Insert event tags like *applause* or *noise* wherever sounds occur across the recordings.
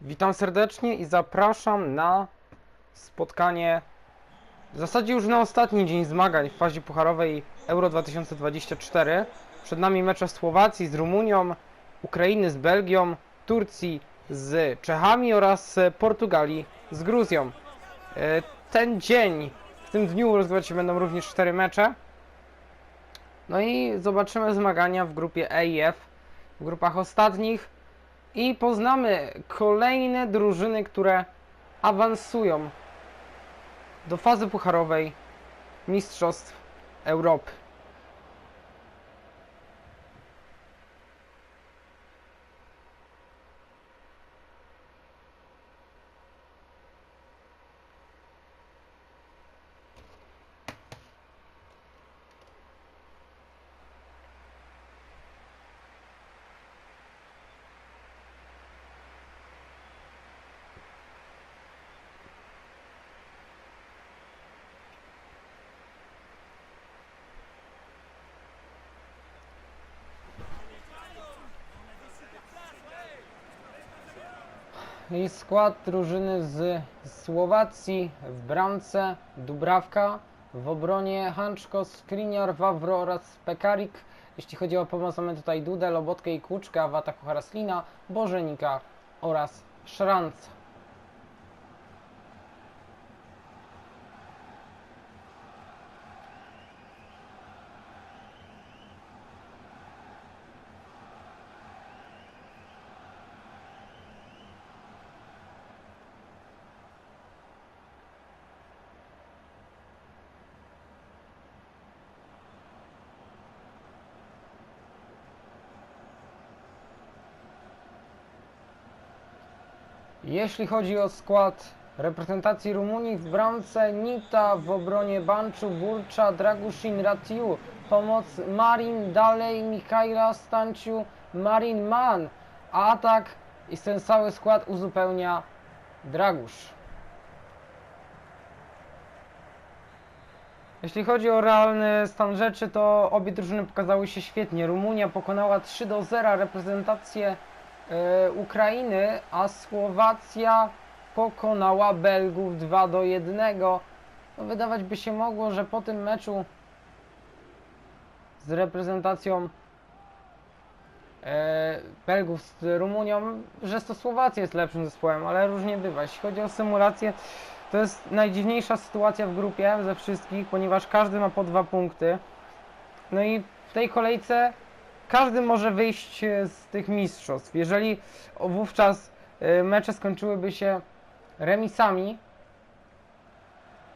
Witam serdecznie i zapraszam na spotkanie w zasadzie już na ostatni dzień zmagań w fazie pucharowej Euro 2024. Przed nami mecze Słowacji z Rumunią, Ukrainy z Belgią, Turcji z Czechami oraz Portugalii z Gruzją. E, Ten dzień, w tym dniu rozgrywać się będą również cztery mecze. No i zobaczymy zmagania w grupie E i F, w grupach ostatnich i poznamy kolejne drużyny, które awansują do fazy pucharowej Mistrzostw Europy. I skład drużyny z Słowacji w bramce Dubrawka, w obronie Hanczko, Skriniar, Wawro oraz Pekarik. Jeśli chodzi o pomoc mamy tutaj Dudę, Lobotkę i Kuczka, w ataku Haraslina, Bożenika oraz Szranca. Jeśli chodzi o skład reprezentacji Rumunii w bramce Nita, w obronie Banczu, Burcza, Dragusin, Ratiu, pomoc Marin, dalej Michaila Stanciu, Marin Man, a atak i ten cały skład uzupełnia Dragusz. Jeśli chodzi o realny stan rzeczy, to obie drużyny pokazały się świetnie. Rumunia pokonała 3 do 0 reprezentację Ukrainy, a Słowacja pokonała Belgów 2 do 1. No, wydawać by się mogło, że po tym meczu z reprezentacją e, Belgów z Rumunią, że to Słowacja jest lepszym zespołem, ale różnie bywa. Jeśli chodzi o symulację, to jest najdziwniejsza sytuacja w grupie ze wszystkich, ponieważ każdy ma po dwa punkty. No i w tej kolejce każdy może wyjść e, z tych mistrzostw. Jeżeli wówczas e, mecze skończyłyby się remisami,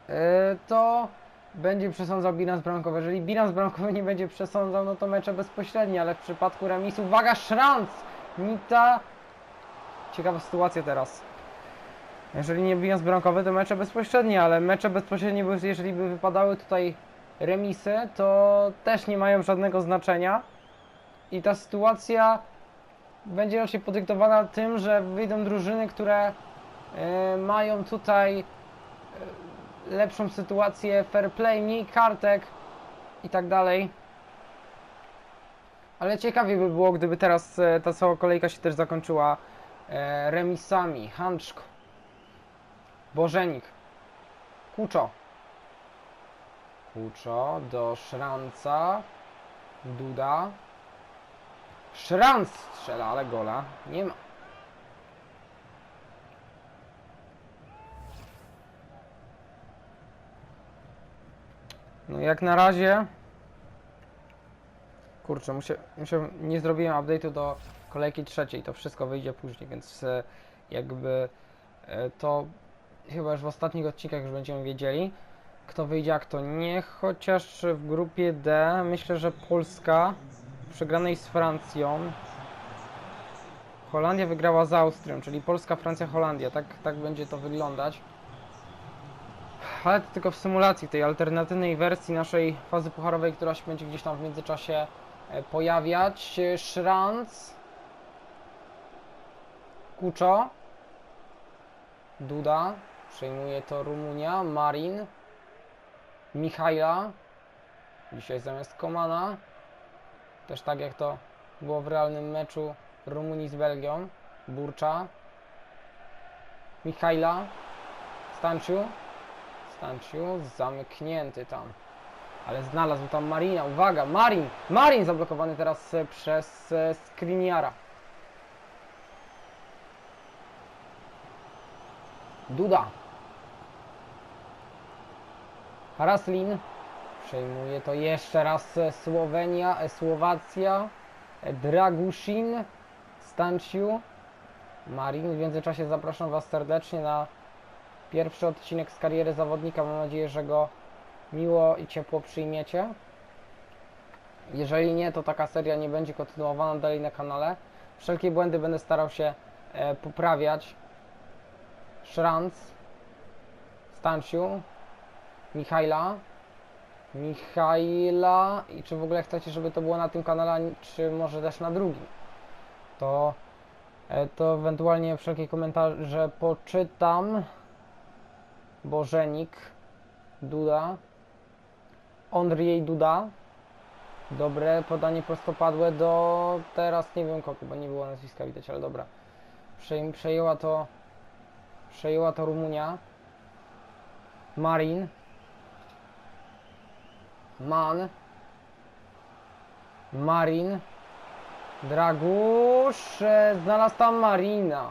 e, to będzie przesądzał bilans bramkowy. Jeżeli bilans bramkowy nie będzie przesądzał, no to mecze bezpośrednie, ale w przypadku remisu, uwaga, szranc! Nita. Ciekawa sytuacja teraz. Jeżeli nie bilans bramkowy, to mecze bezpośrednie, ale mecze bezpośrednie, jeżeli by wypadały tutaj remisy, to też nie mają żadnego znaczenia. I ta sytuacja będzie raczej podyktowana tym, że wyjdą drużyny, które e, mają tutaj e, lepszą sytuację, fair play, mniej kartek i tak dalej. Ale ciekawie by było, gdyby teraz e, ta cała kolejka się też zakończyła remisami. Hanczko, Bożenik, Kuczo, Kuczo do Szranca, Duda, Szranc strzela, ale gola nie ma. No jak na razie... Kurczę, muszę, muszę, nie zrobiłem update'u do kolejki trzeciej, to wszystko wyjdzie później, więc e, jakby e, to chyba już w ostatnich odcinkach już będziemy wiedzieli, kto wyjdzie, a kto nie, chociaż w grupie D myślę, że Polska przegranej z Francją. Holandia wygrała z Austrią, czyli Polska, Francja, Holandia, tak, tak będzie to wyglądać. Ale to tylko w symulacji tej alternatywnej wersji naszej fazy pucharowej, która się będzie gdzieś tam w międzyczasie e, pojawiać. E, Szranc, Kuczo, Duda, przejmuje to Rumunia, Marin, Michaila, dzisiaj zamiast Komana, też tak jak to było w realnym meczu Rumunii z Belgią, Burcza, Michaila. Stanciu. Stanciu zamknięty tam. Ale znalazł tam Marina. Uwaga, Marin! Marin zablokowany teraz e, przez e, Skriniara. Duda. Haraslin. Przejmuje to jeszcze raz Słowenia, Słowacja. Dragusin. Stanciu. Marin. W międzyczasie zapraszam Was serdecznie na pierwszy odcinek z kariery zawodnika. Mam nadzieję, że go miło i ciepło przyjmiecie. Jeżeli nie, to taka seria nie będzie kontynuowana dalej na kanale. Wszelkie błędy będę starał się e, poprawiać. Szranc, Stanciu, Michaila, Michaila i czy w ogóle chcecie, żeby to było na tym kanale, czy może też na drugim. To, e, to ewentualnie wszelkie komentarze poczytam. Bożenik, Duda, Andrzej Duda. Dobre podanie prostopadłe do teraz nie wiem kogo, bo nie było nazwiska widać, ale dobra. Przej, przejęła to przejęła to Rumunia. Marin. Man. Marin. Dragusz. Znalazł tam Marina.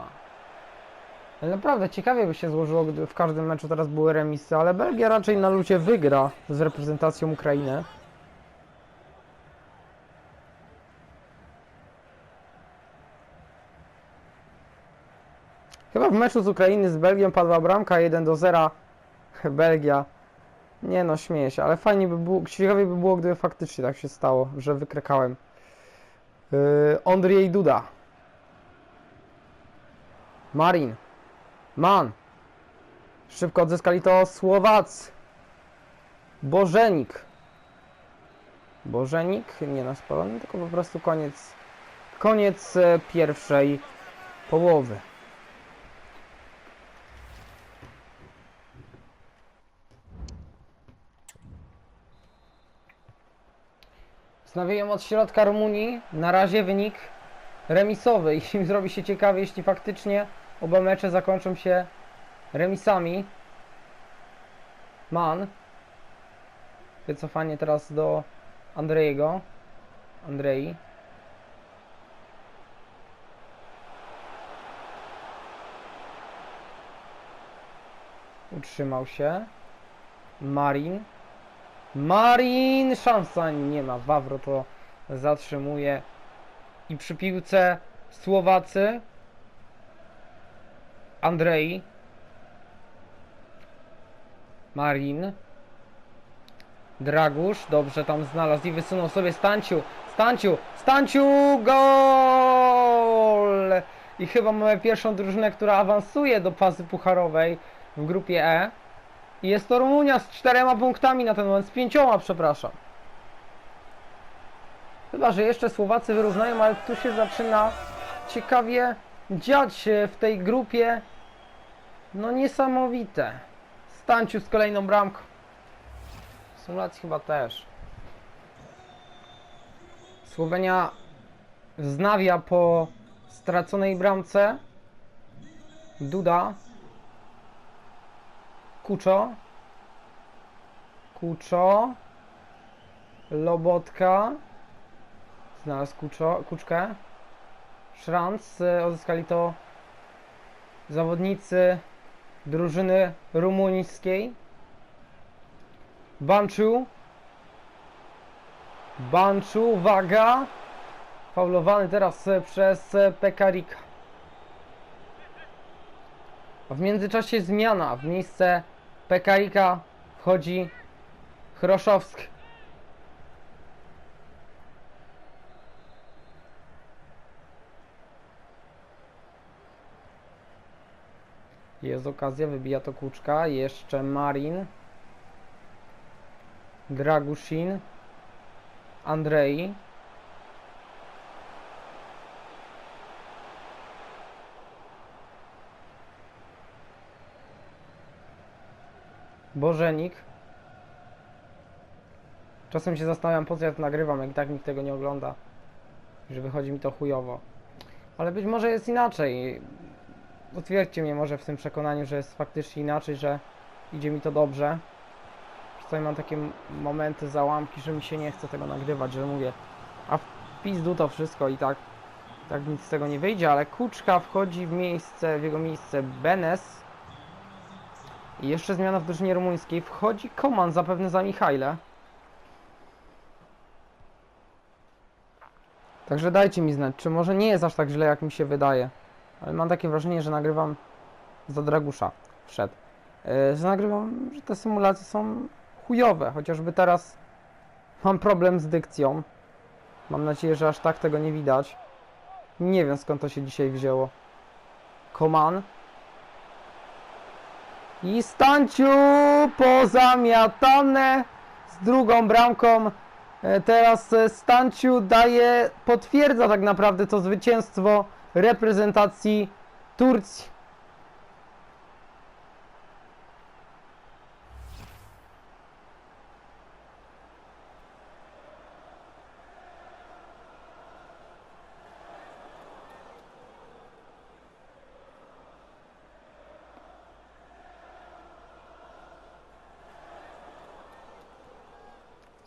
Naprawdę ciekawie by się złożyło, gdy w każdym meczu teraz były remisy, ale Belgia raczej na lucie wygra z reprezentacją Ukrainy. Chyba w meczu z Ukrainy z Belgią padła bramka 1 do 0. Belgia. Nie no, śmieję się, ale fajnie by było, ciekawie by było, gdyby faktycznie tak się stało, że wykrekałem. Yy, Duda. Marin. Man. Szybko odzyskali to Słowacy. Bożenik. Bożenik, nie na spalony, tylko po prostu koniec, koniec e, pierwszej połowy. Wznawiają od środka Rumunii. Na razie wynik remisowy *laughs* i zrobi się ciekawie, jeśli faktycznie oba mecze zakończą się remisami. Man. Wycofanie teraz do Andrejego. Andrei. Utrzymał się. Marin. Marin! Szansa nie ma. Wawro to zatrzymuje. I przy piłce Słowacy. Andrei. Marin. Dragusz, dobrze tam znalazł i wysunął sobie Stanciu. Stanciu, Stanciu, gol! I chyba mamy pierwszą drużynę, która awansuje do fazy pucharowej w grupie E. Jest to Rumunia z czterema punktami na ten moment, z pięcioma, przepraszam. Chyba, że jeszcze Słowacy wyrównają, ale tu się zaczyna ciekawie dziać się w tej grupie. No niesamowite. Stanciu z kolejną bramką. W symulacji chyba też. Słowenia wznawia po straconej bramce. Duda. Kuczo. Kuczo. Lobotka. Znalazł Kuczo, Kuczkę. Szranc. y, Odzyskali to zawodnicy drużyny rumuńskiej. Banczu. Banczu, uwaga. Faulowany teraz y, przez y, Pekarika. W międzyczasie zmiana. W miejsce Pekarika wchodzi Chroszowski. Jest okazja, wybija to Kuczka. Jeszcze Marin. Dragusin. Andrei. Bożenik. Czasem się zastanawiam, po co ja to nagrywam, jak i tak nikt tego nie ogląda. Że wychodzi mi to chujowo. Ale być może jest inaczej. utwierdźcie mnie może w tym przekonaniu, że jest faktycznie inaczej, że idzie mi to dobrze. Czasami mam takie momenty, załamki, że mi się nie chce tego nagrywać, że mówię, a w pizdu to wszystko i tak, tak nic z tego nie wyjdzie, ale Kuczka wchodzi w miejsce, w jego miejsce Benes. I jeszcze zmiana w drużynie rumuńskiej. Wchodzi Koman zapewne za Michajle. Także dajcie mi znać, czy może nie jest aż tak źle, jak mi się wydaje. Ale mam takie wrażenie, że nagrywam za Dragusza. Wszedł. Yy, że nagrywam, że te symulacje są chujowe. Chociażby teraz mam problem z dykcją. Mam nadzieję, że aż tak tego nie widać. Nie wiem skąd to się dzisiaj wzięło. Koman. I Stanciu pozamiatane z drugą bramką. E, Teraz e, Stanciu daje, potwierdza tak naprawdę to zwycięstwo reprezentacji Turcji.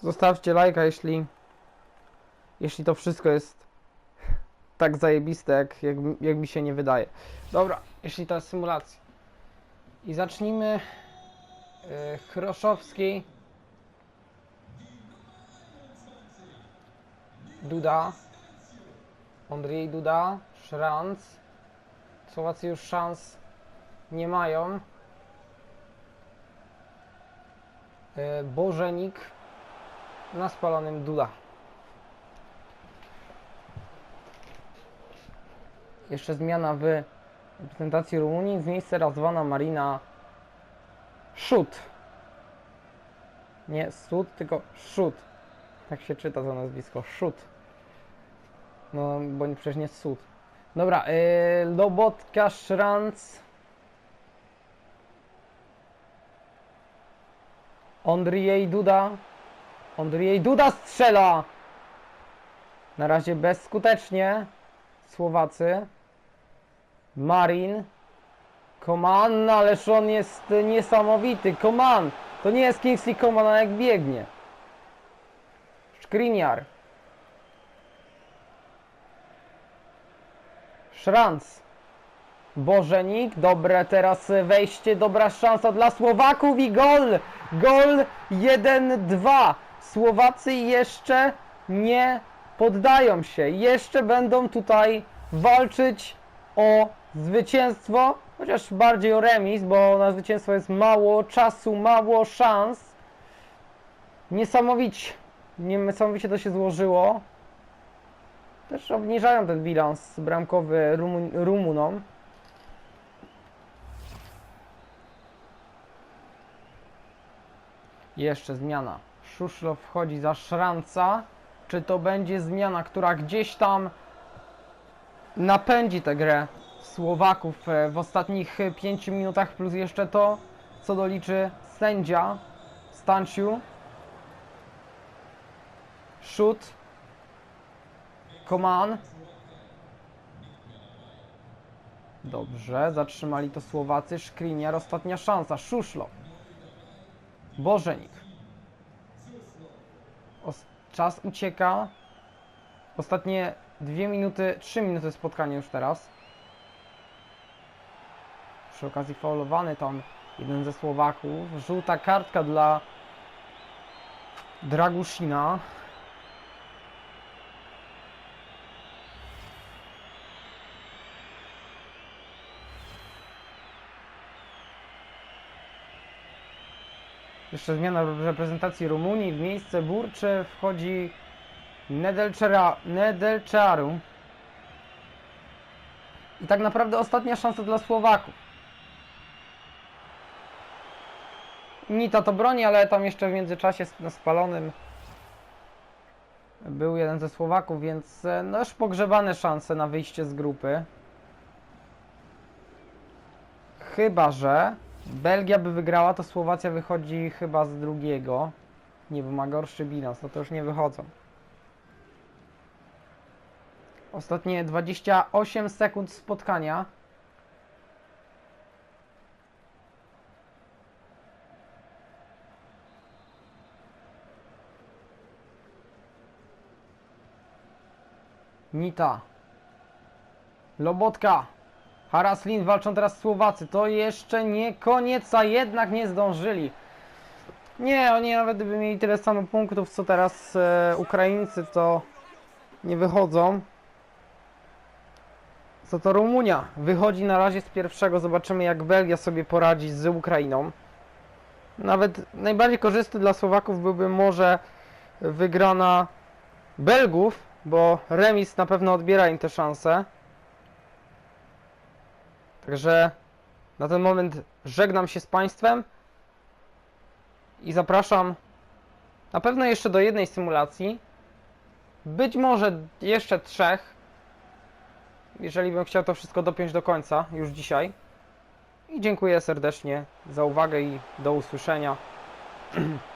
Zostawcie lajka, jeśli jeśli to wszystko jest *laughs* tak zajebiste, jak, jak, jak mi się nie wydaje. Dobra, jeśli to jest symulacja. I zacznijmy yy, Chroszowski. Duda. Andrzej Duda. Szranc. Słowacy już szans nie mają. Yy, Bożenik na spalonym Duda. Jeszcze zmiana w reprezentacji Rumunii. Z miejsca nazwana Marina Szut. Nie Sud, tylko Szut. Tak się czyta to nazwisko. Szut. No, bo przecież nie Sud. Dobra, yy, Lobotka Szranc. Andrzej Duda. Andrzej Duda strzela! Na razie bezskutecznie. Słowacy. Marin. Koman, ależ on jest niesamowity. Koman! To nie jest Kingsley Coman, jak biegnie. Skriniar. Szranc. Bożenik, dobre teraz wejście, dobra szansa dla Słowaków i gol! Gol 1-2. Słowacy jeszcze nie poddają się. Jeszcze będą tutaj walczyć o zwycięstwo, chociaż bardziej o remis, bo na zwycięstwo jest mało czasu, mało szans. Niesamowicie, niesamowicie to się złożyło. Też obniżają ten bilans bramkowy Rumun Rumunom. Jeszcze zmiana. Szuszlo wchodzi za Szranca. Czy to będzie zmiana, która gdzieś tam napędzi tę grę Słowaków e, w ostatnich 5 minutach, plus jeszcze to, co doliczy sędzia Stanciu. Szut. Koman. Dobrze, zatrzymali to Słowacy. Szkriniar, ostatnia szansa. Szuszlo. Bożenik. Czas ucieka. Ostatnie dwie minuty, trzy minuty spotkania już teraz. Przy okazji faulowany tam jeden ze Słowaków. Żółta kartka dla Dragusina. Jeszcze zmiana w reprezentacji Rumunii. W miejsce Burczy wchodzi Nedelczera, Nedelczaru. I tak naprawdę ostatnia szansa dla Słowaków. Nita to broni, ale tam jeszcze w międzyczasie na spalonym był jeden ze Słowaków, więc e, no już pogrzebane szanse na wyjście z grupy. Chyba, że Belgia by wygrała, to Słowacja wychodzi chyba z drugiego. Nie, bo ma gorszy bilans, no to już nie wychodzą. Ostatnie 28 sekund spotkania. Nita. Lobotka. Haraslin walczą teraz Słowacy. To jeszcze nie koniec, a jednak nie zdążyli. Nie, oni nawet gdyby mieli tyle samo punktów, co teraz e, Ukraińcy, to nie wychodzą. Co to Rumunia? Wychodzi na razie z pierwszego. Zobaczymy, jak Belgia sobie poradzi z Ukrainą. Nawet najbardziej korzystny dla Słowaków byłby może wygrana Belgów, bo remis na pewno odbiera im te szanse. Także na ten moment żegnam się z Państwem i zapraszam na pewno jeszcze do jednej symulacji. Być może jeszcze trzech, jeżeli bym chciał to wszystko dopiąć do końca już dzisiaj. I dziękuję serdecznie za uwagę i do usłyszenia. *clears throat*